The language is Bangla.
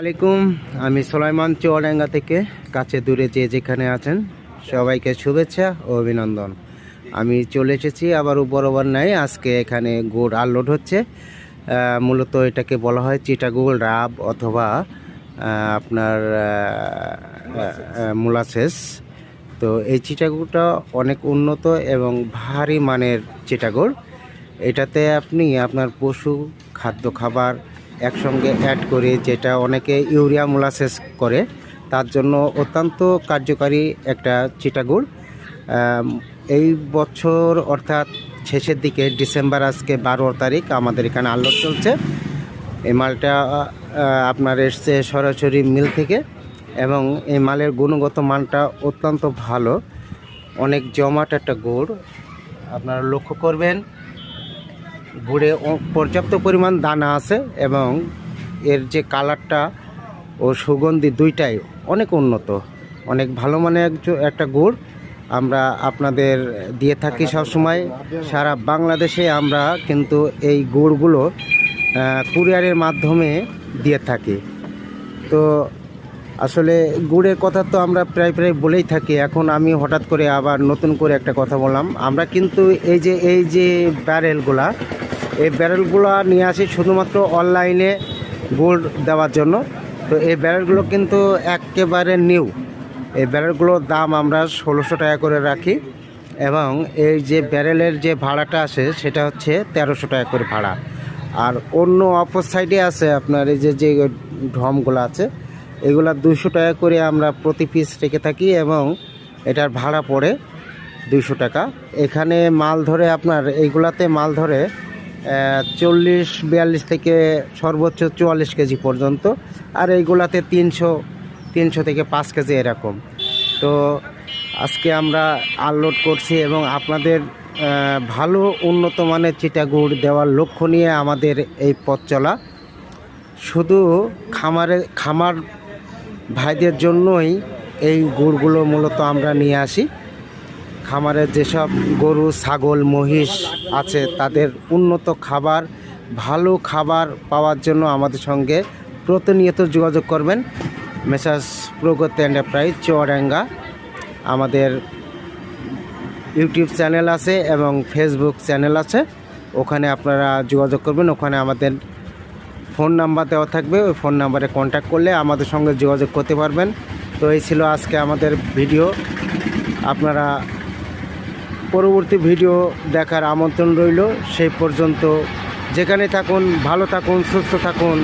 আলাইকুম আমি সোলাইমান চুয়াডাঙ্গা থেকে কাছে দূরে যে যেখানে আছেন, সবাইকে শুভেচ্ছা ও অভিনন্দন। আমি চলে এসেছি আবার বরাবর নাই আজকে এখানে গুড় আনলোড হচ্ছে। মূলত এটাকে বলা হয় চিটাগুড় রাব অথবা আপনার মুলাসেস। তো এই চিটাগুড়টা অনেক উন্নত এবং ভারী মানের চিটাগুড় এটাতে আপনি আপনার পশু, খাদ্য খাবার একসঙ্গে অ্যাড করে, যেটা অনেকে ইউরিয়া মোলাসেস করে, তার জন্য অত্যন্ত কার্যকারী একটা চিটাগুড়। এই বছর অর্থাৎ শেষের দিকে ডিসেম্বর আজকে বারো তারিখ আমাদের এখানে আলোট চলছে। এই মালটা আপনার এসছে সরাসরি মিল থেকে এবং এই মালের গুণগত মানটা অত্যন্ত ভালো। অনেক জমাট একটা গুড়। আপনারা লক্ষ্য করবেন ও- পর্যাপ্ত পরিমাণ দানা আছে এবং এর যে কালারটা ও সুগন্ধি দুইটাই অনেক উন্নত, অনেক ভালো একজ- একটা গুড় আমরা আপনাদের দিয়ে থাকি সবসময়। সারা বাংলাদেশে আমরা কিন্তু এই গুড়গুলো কুরিয়ারের মাধ্যমে দিয়ে থাকি। তো আসলে গুড়ের কথা তো আমরা প্রায় প্রায় বলেই থাকি। এখন আমি হঠাৎ করে আবার নতুন করে একটা কথা বললাম। আমরা কিন্তু এই যে এই যে ব্যারেলগুলা এই ব্যারেলগুলো নিয়ে আসি শুধুমাত্র অনলাইনে গুড় দেওয়ার জন্য। তো এই ব্যারেলগুলো কিন্তু একেবারে নিউ এই ব্যারেলগুলোর দাম আমরা ষোলোশো টাকা করে রাখি এবং এই যে ব্যারেলের যে ভাড়াটা আসে সেটা হচ্ছে তেরোশো টাকা করে ভাড়া। আর অন্য অপর সাইডে আছে আপনার এই যে যে ঢমগুলো আছে এগুলা দুশো টাকা করে আমরা প্রতি পিস রেখে থাকি এবং এটার ভাড়া পড়ে দুশো টাকা। এখানে মাল ধরে আপনার এইগুলাতে মাল ধরে চল্লিশ, বিয়াল্লিশ থেকে সর্বোচ্চ চুয়াল্লিশ কেজি পর্যন্ত, আর এইগুলাতে তিনশো তিনশো থেকে পাঁচ কেজি এরকম। তো আজকে আমরা আনলোড করছি এবং আপনাদের ভালো উন্নত মানের চিটাগুড় দেওয়ার লক্ষ্য নিয়ে আমাদের এই পথ চলা। শুধু খামারে, খামার ভাইদের জন্যই এই গুড়গুলো মূলত আমরা নিয়ে আসি। খামারের যেসব গরু, ছাগল, মহিষ আছে, তাদের উন্নত খাবার, ভালো খাবার পাওয়ার জন্য আমাদের সঙ্গে প্রতিনিয়ত যোগাযোগ করবেন। মেসাজ প্রগতি এন্টারপ্রাইজ, চুয়াডাঙ্গা। আমাদের ইউটিউব চ্যানেল আছে এবং ফেসবুক চ্যানেল আছে। ওখানে আপনারা যোগাযোগ করবেন। ওখানে আমাদের ফোন নাম্বার দেওয়া থাকবে, ওই ফোন নাম্বারে কন্ট্যাক্ট করলে আমাদের সঙ্গে যোগাযোগ করতে পারবেন। তো এই ছিল আজকে আমাদের ভিডিও। আপনারা পরবর্তী ভিডিও দেখার আমন্ত্রণ রইল। সেই পর্যন্ত যেখানে থাকুন, ভালো থাকুন, সুস্থ থাকুন।